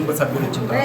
కుటుంబ సభ్యులు వచ్చిన తర్వాత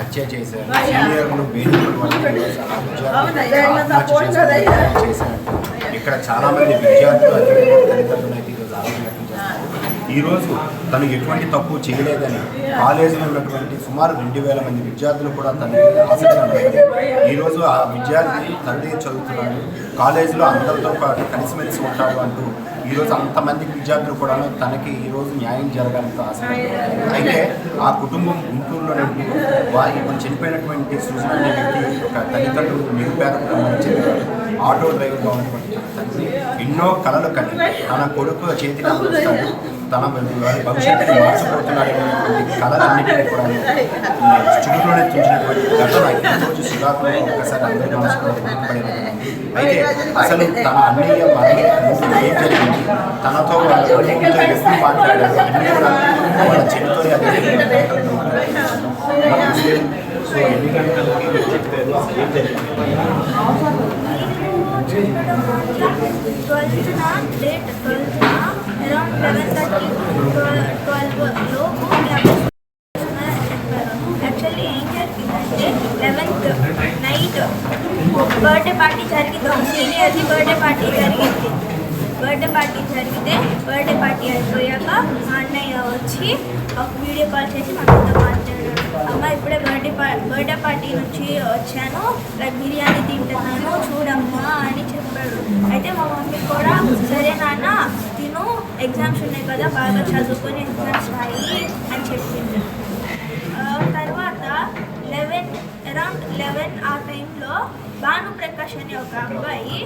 హత్య చేశారు. సీనియర్లు వేదికలు చేశారు. ఇక్కడ చాలా మంది విద్యార్థులు అదేవిధంగా తల్లిదండ్రులు అయితే ఈరోజు ఆరోగ్యం వ్యక్తం చేస్తున్నారు. ఈరోజు తను ఎటువంటి తప్పు చేయలేదని కాలేజీలో ఉన్నటువంటి సుమారు రెండు వేల మంది విద్యార్థులు కూడా ఆసక్తి ఉన్నది ఈరోజు ఆ విద్యార్థి తండ్రి చదువుతున్నాడు. కాలేజీలో అందరితో పాటు కలిసిమెలిసి ఉంటాడు అంటూ ఈరోజు అంతమంది విద్యార్థులు కూడా తనకి ఈరోజు న్యాయం జరగాలని ఆసక్తి అయితే ఆ కుటుంబం గుంటూరులోనే ఉంటూ వారి ఇప్పుడు చనిపోయినటువంటి సృజన అనే వ్యక్తి ఒక తల్లిదండ్రులు నిరుపేద ఆటో డ్రైవర్గా ఉన్నటువంటి తండ్రి ఎన్నో కళలు కని తన కొడుకు చేతిని అందిస్తాడు తన వారి భవిష్యత్తుని మార్చబోతున్నాడు కళలన్నింటినీ కూడా చుడులోనే తుంచినటువంటి ఘటన ఈరోజు సుధాకులు ఒక్కసారి అందరి మనసులో అయితే అసలు తన అన్నయ్య మరణం ఏం జరిగింది? తనతో వాళ్ళ కొడుకుతో ఎప్పుడు మాట్లాడారు? అన్నీ కూడా వాళ్ళ చెల్లితో సో ఎన్ని గంటలకి ఏం జరిగింది ట్వెల్త్న డేట్ ట్వెల్త్న అరౌండ్ లెవెన్ థర్టీ ట్వెల్వ్ లోపు యాక్చువల్లీ ఏం జరిగిందంటే లెవెన్త్ నైట్ బర్త్డే పార్టీ జరిగింది. సీనియర్ది బర్త్డే పార్టీ జరిగింది. బర్త్డే పార్టీ జరిగితే బర్త్డే పార్టీ అయిపోయాక మా అన్నయ్య వచ్చి ఒక వీడియో కాల్ చేసి మాతో మాట్లాడాడు. అమ్మ ఇప్పుడే బర్త్డే బర్త్డే పార్టీ నుంచి వచ్చాను. లైక్ బిర్యానీ తింటున్నాను. చూడమ్మా అని చెప్పాడు. అయితే మా మమ్మీ కూడా సరే నాన్న తిను. ఎగ్జామ్స్ ఉన్నాయి కదా బాగా చదువుకొని ఎగ్జామ్స్ రాయి అని చెప్పింది. తర్వాత లెవెన్ అరౌండ్ లెవెన్ ఆ టైంలో భాను ప్రకాష్ అనే ఒక అబ్బాయి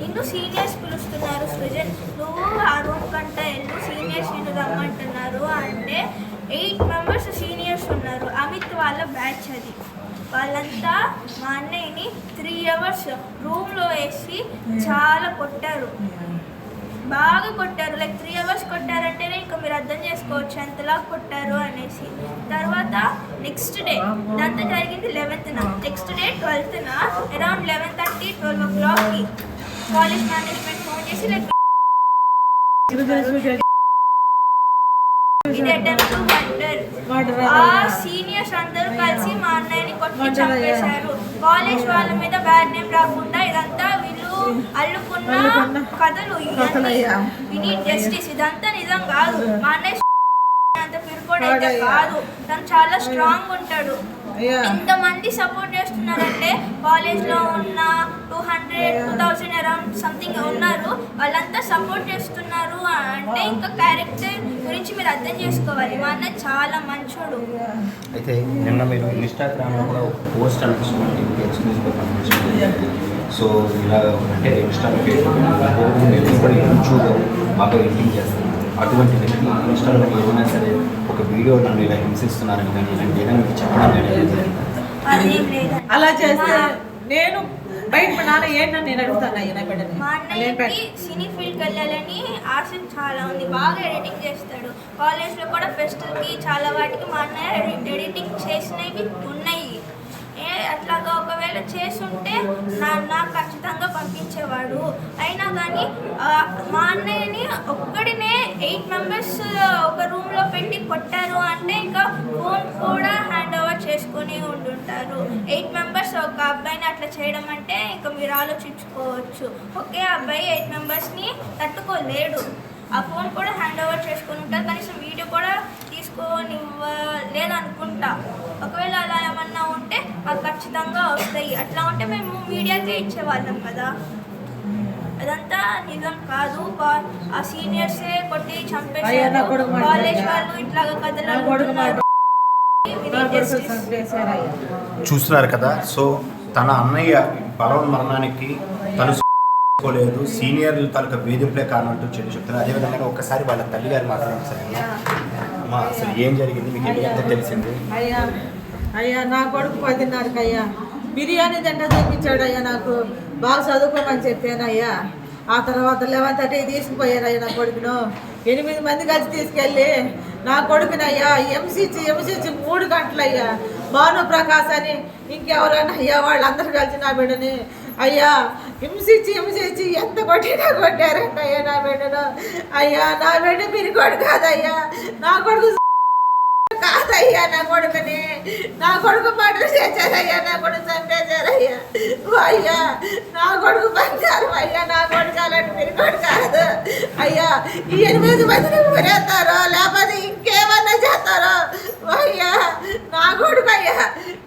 నిన్ను సీనియర్స్ పిలుస్తున్నారు సృజన్. నువ్వు ఆ రూమ్ కంట వెళ్ళు సీనియర్స్ నిన్ను రమ్మంటున్నారు అంటే ఎయిట్ మెంబర్స్ సీనియర్స్ ఉన్నారు. అమిత్ వాళ్ళ బ్యాచ్ అది. వాళ్ళంతా మా అన్నయ్యని త్రీ అవర్స్ రూమ్లో వేసి చాలా కొట్టారు. బాగా కొట్టారు. లైక్ త్రీ అవర్స్ కొట్టారంటేనే చేసుకోవచ్చు ఎంతలా కొట్టారు అనేసి. తర్వాత నెక్స్ట్ డే ఇదంతా జరిగింది లెవెన్త్న నెక్స్ట్ డే ట్వెల్త్న అరౌండ్ లెవెన్ థర్టీ ట్వెల్వ్ ఓ క్లాక్కి కాలేజ్ మేనేజ్మెంట్ ఫోన్ చేసి ఇది సీనియర్స్ అందరూ కలిసి మా అన్నయ్యని కొట్టి చంపేశారు. కాలేజ్ వాళ్ళ మీద బ్యాడ్ నేమ్ రాకుండా ఇదంతా వీళ్ళు అల్లుకున్న కథలు ఇని జస్టిస్ ఇదంతా నిజం కాదు. మా అన్నయ్య అంత పిరుకోడైతే కాదు. తను చాలా స్ట్రాంగ్ ఉంటాడు. ఇంతమంది సపోర్ట్ చేస్తున్నారంటే కాలేజ్లో ఉన్న two hundred two thousand around something ఉన్నారు. వాళ్ళంతా సపోర్ట్ చేస్తున్నారు అంటే ఇంకా క్యారెక్టర్ గురించి మీరు అర్థం చేసుకోవాలి. మా అన్న చాలా మంచోడు. అయితే నిన్న మీరు ఇన్స్టాగ్రామ్లో కూడా పోస్ట్ సో ఇలా అంటే ఫేస్బుక్ కూడా యూట్యూబ్ బాగా ఎడిటింగ్ చేస్తాను. అటువంటి వ్యక్తి ఇన్స్టాలో ఏదైనా సరే ఒక వీడియో నన్ను ఇలా హింసిస్తున్నారని కానీ ఇలాంటి ఏదైనా మీకు చెప్పడం అలా చేస్తే మా- నేను బయట మా నాన్న ఏంటని నేను అడుగుతాను అయ్యా నా బిడ్డని మా అన్నయ్యకి సినీ ఫీల్డ్కి వెళ్ళాలని ఆశ చాలా ఉంది. బాగా ఎడిటింగ్ చేస్తాడు. కాలేజ్లో కూడా ఫెస్టులకి చాలా వాటికి మా అన్నయ్య ఎడి- ఎడిటింగ్ చేసినవి ఉన్నాయి. అట్లాగా ఒకవేళ చేసుంటే నా నాకు ఖచ్చితంగా పంపించేవాడు. అయినా కానీ మా అన్నయ్యని ఒక్కడినే ఎయిట్ మెంబర్స్ ఒక రూమ్లో పెట్టి కొట్టారు అంటే ఇంకా ఫోన్ కూడా హ్యాండ్ ఓవర్ చేసుకొని ఉండుంటారు. ఎయిట్ మెంబర్స్ ఒక అబ్బాయిని అట్లా చేయడం అంటే ఇంకా మీరు ఆలోచించుకోవచ్చు. ఒకే అబ్బాయి ఎయిట్ మెంబర్స్ని తట్టుకోలేడు. ఆ ఫోన్ కూడా హ్యాండ్ ఓవర్ చేసుకొని ఉంటారు. కనీసం వీడియో కూడా తీసుకొని లేదనుకుంటా ఒకవేళ అలా ఏమన్నా ఉంటే మాకు ఖచ్చితంగా వస్తాయి. అట్లా ఉంటే మేము మీడియాకే ఇచ్చేవాళ్ళం కదా. అదంతా నిజం కాదు. ఆ సీనియర్సే కొట్టి చంపేశారు. కాలేజ్ వాళ్ళు ఇట్లాగా కథలు చూస్తున్నారు కదా. సో తన అన్నయ్య బలవన్ మరణానికి తను లేదు సీనియర్ తాలూకా వేధింపులే కారణం అంటూ చెప్పి చెప్తున్నారు. అదేవిధంగా ఒకసారి వాళ్ళ తల్లి గారు మాట్లాడారు సార్ అమ్మా అసలు ఏం జరిగింది? మీకు ఎందుకంటే తెలిసింది? అయ్యా అయ్యా నా కొడుకు పదిన్నరకు అయ్యా బిర్యానీ తింట తెప్పించాడు అయ్యా నాకు. బాగా చదువుకోమని చెప్పాను అయ్యా ఆ తర్వాత లెవెన్ థర్టీ తీసుకుపోయారు అయ్యా నా కొడుకును. ఎనిమిది మంది కలిసి తీసుకెళ్ళి నా కొడుకునయ్యా ఎంసీచి ఎంసీచి మూడు గంటలయ్యా. భాను ప్రకాశ్ అని ఇంకెవరైనా అయ్యా వాళ్ళందరూ కలిసి నా బిడ్డని. అయ్యా హింసించి హింసించి ఎంత కొట్టినా కొట్టారంట అయ్యా నా బిడ్డను. అయ్యా నా బిడ్డ మీరు కొడు కాదయ్యా. నా కొడుకు కాదయ్యా నా కొడుకుని. నా కొడుకు మర్డర్ చేశారయ్యా నా కొడుకు చంపేశారయ్యా. అయ్యా నా కొడుకు పంచారు అయ్యా నా కొడుకు అలాంటి మీరు కొడుకు కాదు. అయ్యా ఈ ఎనిమిది మందిని ఊరేస్తారో లేకపోతే ఇంకేమన్నా చేస్తారో? అయ్యా నా కొడుకు అయ్యా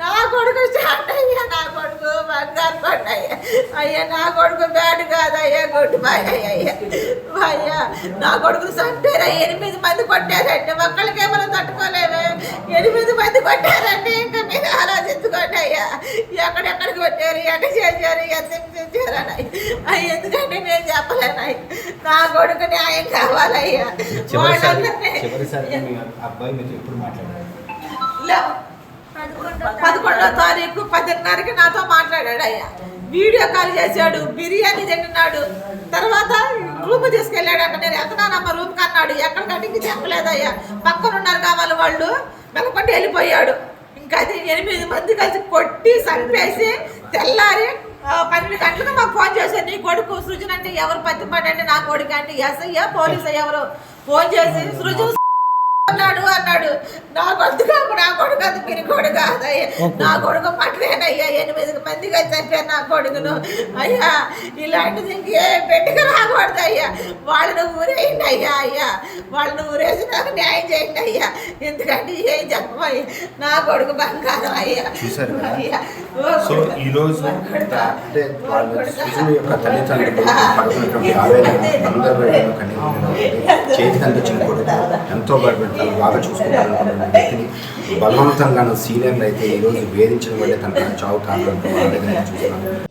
నా కొడుకు స్టార్ట్ బంగారు కొండ అయ్యా అయ్యా నా కొడుకు బ్యాడ్ కాదయ్యా గుడ్ బాయ్ అయ్యా అయ్యా నా కొడుకు చంపారా ఎనిమిది మంది కొట్టారంటే ఒక్కళ్ళకి ఏమైనా తట్టుకోలేము ఎనిమిది మంది కొట్టారంటే ఇంకా మీరు ఆలోచించుకోండి అయ్యా. ఎక్కడెక్కడికి కొట్టారు? ఎట్ట చేశారు? ఎంత చేశారని అయ్యి ఎందుకంటే నేను చెప్పలేను అయ్యా. నా కొడుకు న్యాయం కావాలయ్యా. వాళ్ళందరినీ- అబ్బాయి మీతో ఎప్పుడు మాట్లాడారు. పదకొండో తారీఖు పదిన్నరకి నాతో మాట్లాడాడు అయ్యా. వీడియో కాల్ చేశాడు బిర్యానీ తింటున్నాడు. తర్వాత రూమ్ తీసుకెళ్ళాడు అక్కడ నేను వెళ్తున్నానమ్మ రూమ్ కన్నాడు ఎక్కడికంటే ఇంక చెప్పలేదయ్యా. పక్కన ఉన్నారు కావాలి వాళ్ళు మెలకొండి వెళ్ళిపోయాడు. ఇంకా అది ఎనిమిది మంది కలిసి కొట్టి సంపేసి తెల్లారి పన్నెండు గంటలకు మాకు ఫోన్ చేశారు. నీ కొడుకు సృజన్ అంటే ఎవరు? పత్తిపడండి నా కొడుకు అంటే ఎస్ఐ పోలీస్ ఎవరు? ఫోన్ చేసి సృజన్ అన్నాడు అన్నాడు. నా కొడుకు నా కొడుకు అది పిరి కొడుకు కాదయ్యా. నా కొడుకు పట్టలేనయ్యా ఎనిమిది మంది కలిసి చంపారు నా కొడుకును. అయ్యా ఇలాంటిది ఇంకే పెట్టుకు రాకూడదు అయ్యా వాళ్ళని ఊరేయండి అయ్యా అయ్యా. వాళ్ళని ఊరేసి నాకు న్యాయం చేయండి అయ్యా. ఎందుకంటే ఏం చెప్పమయ్యా నా కొడుకు బంగారం అయ్యా? అయ్యా. సో కొడుకా. ఈ రోజు అంటే వాళ్ళ శిశువు యొక్క తల్లిదండ్రులు పడుతున్నటువంటి ఆవేదన అందరూ వీళ్ళలో కన్నీరు చేతికి అందించిన కొడుకు. ఎంతో భయపెడతారు బాగా చూసుకుంటారు వ్యక్తిని బలవంతంగా సీనియర్లు అయితే ఈరోజు వేధించడం వల్లే తన చావు కారణం వాళ్ళ దగ్గర చూస్తున్నాను.